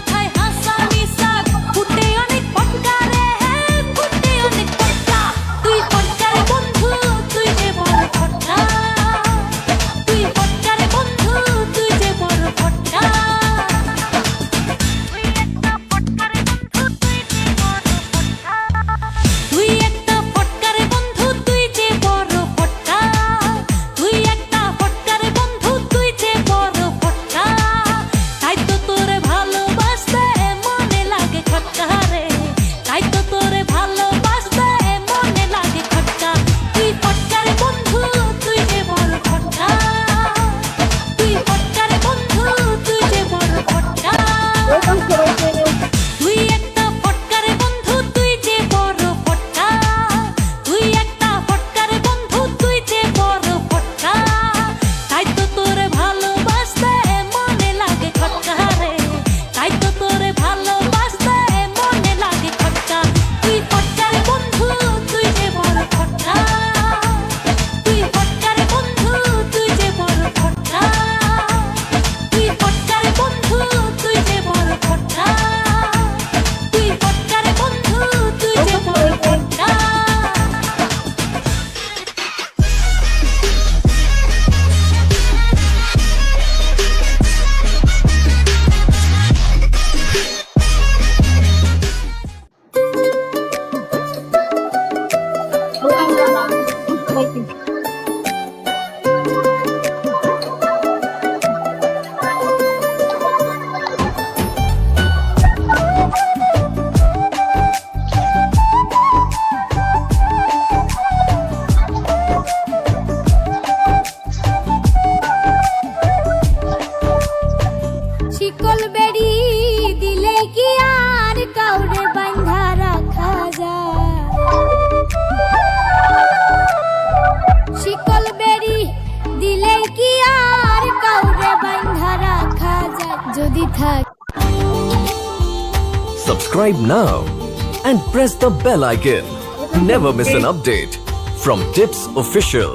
কথায় শিকল বেড়ি দিলে কি আর কাউরে বান্ধা রাখা যায় শিকল বেড়ি দিলে কি আর কাউরে বান্ধা রাখা যায় যদি থাক Subscribe now and press the bell icon. Never miss an update from Tips Official.